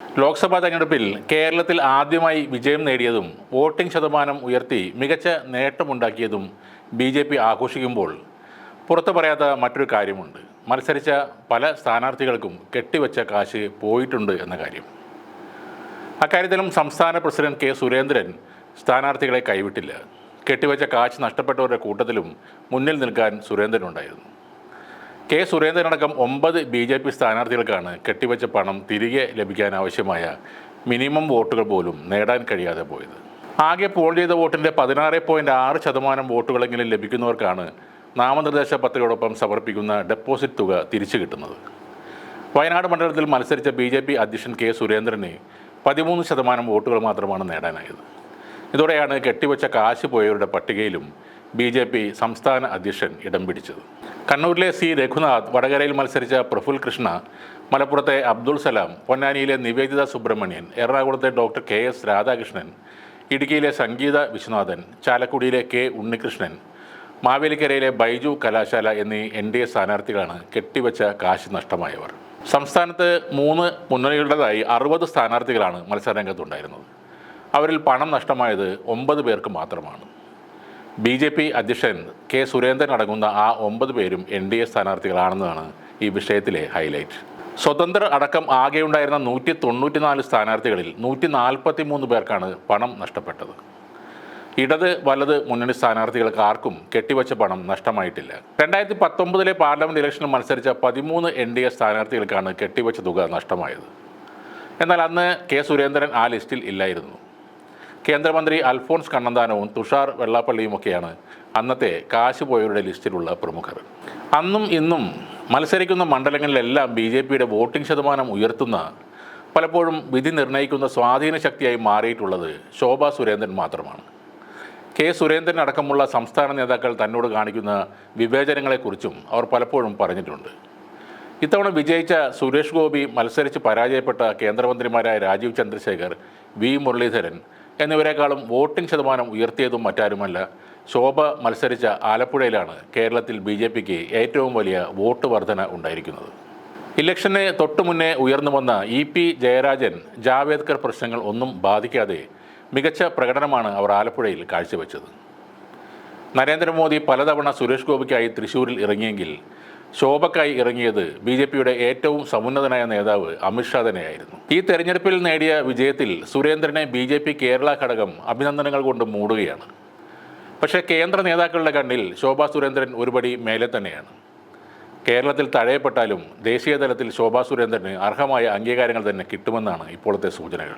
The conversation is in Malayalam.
ലോക്സഭാ തെരഞ്ഞെടുപ്പിൽ കേരളത്തിൽ ആദ്യമായി വിജയം നേടിയതും വോട്ടിംഗ് ശതമാനം ഉയർത്തി മികച്ച നേട്ടമുണ്ടാക്കിയതും ബി ജെ പി ആഘോഷിക്കുമ്പോൾ പുറത്തു പറയാത്ത മറ്റൊരു കാര്യമുണ്ട്. മത്സരിച്ച പല സ്ഥാനാർത്ഥികൾക്കും കെട്ടിവെച്ച കാശ് പോയിട്ടുണ്ട് എന്ന കാര്യം. അക്കാര്യത്തിലും സംസ്ഥാന പ്രസിഡന്റ് കെ സുരേന്ദ്രൻ സ്ഥാനാർത്ഥികളെ കൈവിട്ടില്ല. കെട്ടിവെച്ച കാശ് നഷ്ടപ്പെട്ടവരുടെ കൂട്ടത്തിലും മുന്നിൽ നിൽക്കാൻ സുരേന്ദ്രനുണ്ടായിരുന്നു. കെ സുരേന്ദ്രനടക്കം ഒമ്പത് ബി ജെ പി സ്ഥാനാർത്ഥികൾക്കാണ് കെട്ടിവെച്ച പണം തിരികെ ലഭിക്കാൻ ആവശ്യമായ മിനിമം വോട്ടുകൾ പോലും നേടാൻ കഴിയാതെ പോയത്. ആകെ പോൾ ചെയ്ത വോട്ടിന്റെ പതിനാറ് പോയിന്റ് ആറ് ശതമാനം വോട്ടുകളെങ്കിലും ലഭിക്കുന്നവർക്കാണ് നാമനിർദ്ദേശ പത്രികയോടൊപ്പം സമർപ്പിക്കുന്ന ഡെപ്പോസിറ്റ് തുക തിരിച്ചു കിട്ടുന്നത്. വയനാട് മണ്ഡലത്തിൽ മത്സരിച്ച ബി ജെ പി അധ്യക്ഷൻ കെ സുരേന്ദ്രന് പതിമൂന്ന് ശതമാനം വോട്ടുകൾ മാത്രമാണ് നേടാനായത്. ഇതോടെയാണ് കെട്ടിവെച്ച കാശ് പോയവരുടെ പട്ടികയിലും ബി ജെ പി സംസ്ഥാന അധ്യക്ഷൻ ഇടം പിടിച്ചത്. കണ്ണൂരിലെ സി രഘുനാഥ് വടകരയിൽ മത്സരിച്ച പ്രഫുൽ കൃഷ്ണ മലപ്പുറത്തെ അബ്ദുൾ സലാം പൊന്നാനിയിലെ നിവേദിത സുബ്രഹ്മണ്യൻ എറണാകുളത്തെ ഡോക്ടർ കെ എസ് രാധാകൃഷ്ണൻ ഇടുക്കിയിലെ സംഗീത വിശ്വനാഥൻ ചാലക്കുടിയിലെ കെ ഉണ്ണികൃഷ്ണൻ മാവേലിക്കരയിലെ ബൈജു കലാശാല എന്നീ എൻ ഡി എ സ്ഥാനാർത്ഥികളാണ് കെട്ടിവെച്ച കാശ് നഷ്ടമായവർ. സംസ്ഥാനത്ത് മൂന്ന് മുന്നണികളുടേതായി അറുപത് സ്ഥാനാർത്ഥികളാണ് മത്സരരംഗത്തുണ്ടായിരുന്നത്. അവരിൽ പണം നഷ്ടമായത് ഒമ്പത് പേർക്ക് മാത്രമാണ്. ബി ജെ പി അധ്യക്ഷൻ കെ സുരേന്ദ്രൻ അടങ്ങുന്ന ആ ഒമ്പത് പേരും എൻ ഡി എ സ്ഥാനാർത്ഥികളാണെന്നാണ് ഈ വിഷയത്തിലെ ഹൈലൈറ്റ്. സ്വതന്ത്ര അടക്കം ആകെയുണ്ടായിരുന്ന നൂറ്റി തൊണ്ണൂറ്റിനാല് സ്ഥാനാർത്ഥികളിൽ നൂറ്റി നാൽപ്പത്തി മൂന്ന് പേർക്കാണ് പണം നഷ്ടപ്പെട്ടത്. ഇടത് വലത് മുന്നണി സ്ഥാനാർത്ഥികൾക്ക് ആർക്കും കെട്ടിവച്ച പണം നഷ്ടമായിട്ടില്ല. രണ്ടായിരത്തി പത്തൊമ്പതിലെ പാർലമെന്റ് ഇലക്ഷനിൽ മത്സരിച്ച പതിമൂന്ന് എൻ ഡി എ സ്ഥാനാർത്ഥികൾക്കാണ് കെട്ടിവച്ച തുക നഷ്ടമായത്. എന്നാൽ അന്ന് കെ സുരേന്ദ്രൻ ആ ലിസ്റ്റിൽ ഇല്ലായിരുന്നു. കേന്ദ്രമന്ത്രി അൽഫോൺസ് കണ്ണന്താനവും തുഷാർ വെള്ളാപ്പള്ളിയുമൊക്കെയാണ് അന്നത്തെ കാശ് പോയവരുടെ ലിസ്റ്റിലുള്ള പ്രമുഖർ. അന്നും ഇന്നും മത്സരിക്കുന്ന മണ്ഡലങ്ങളിലെല്ലാം ബി ജെ പിയുടെ വോട്ടിംഗ് ശതമാനം ഉയർത്തുന്ന പലപ്പോഴും വിധി നിർണയിക്കുന്ന സ്വാധീന ശക്തിയായി മാറിയിട്ടുള്ളത് ശോഭ സുരേന്ദ്രൻ മാത്രമാണ്. കെ സുരേന്ദ്രൻ അടക്കമുള്ള സംസ്ഥാന നേതാക്കൾ തന്നോട് കാണിക്കുന്ന വിവേചനങ്ങളെക്കുറിച്ചും അവർ പലപ്പോഴും പറഞ്ഞിട്ടുണ്ട്. ഇത്തവണ വിജയിച്ച സുരേഷ് ഗോപി മത്സരിച്ച് പരാജയപ്പെട്ട കേന്ദ്രമന്ത്രിമാരായ രാജീവ് ചന്ദ്രശേഖർ വി മുരളീധരൻ എന്നിവരെക്കാളും വോട്ടിംഗ് ശതമാനം ഉയർത്തിയതും മറ്റാരുമല്ല. ശോഭ മത്സരിച്ച ആലപ്പുഴയിലാണ് കേരളത്തിൽ ബി ജെ പിക്ക് ഏറ്റവും വലിയ വോട്ട് വർധന ഉണ്ടായിരിക്കുന്നത്. ഇലക്ഷന് തൊട്ടു മുന്നേ ഉയർന്നു വന്ന ഇ പി ജയരാജൻ ജാവേദ്കർ പ്രശ്നങ്ങൾ ഒന്നും ബാധിക്കാതെ മികച്ച പ്രകടനമാണ് അവർ ആലപ്പുഴയിൽ കാഴ്ചവെച്ചത്. നരേന്ദ്രമോദി പലതവണ സുരേഷ് ഗോപിക്കായി തൃശൂരിൽ ഇറങ്ങിയെങ്കിൽ ശോഭക്കായി ഇറങ്ങിയത് ബി ജെ പിയുടെ ഏറ്റവും സമുന്നതനായ നേതാവ് അമിത്ഷാ തന്നെയായിരുന്നു. ഈ തെരഞ്ഞെടുപ്പിൽ നേടിയ വിജയത്തിൽ സുരേന്ദ്രനെ ബി ജെ പി കേരള ഘടകം അഭിനന്ദനങ്ങൾ കൊണ്ട് മൂടുകയാണ്. പക്ഷേ കേന്ദ്ര നേതാക്കളുടെ കണ്ണിൽ ശോഭാ സുരേന്ദ്രൻ ഒരുപടി മേലെ തന്നെയാണ്. കേരളത്തിൽ തഴയപ്പെട്ടാലും ദേശീയ തലത്തിൽ ശോഭാ സുരേന്ദ്രന് അർഹമായ അംഗീകാരങ്ങൾ തന്നെ കിട്ടുമെന്നാണ് ഇപ്പോഴത്തെ സൂചനകൾ.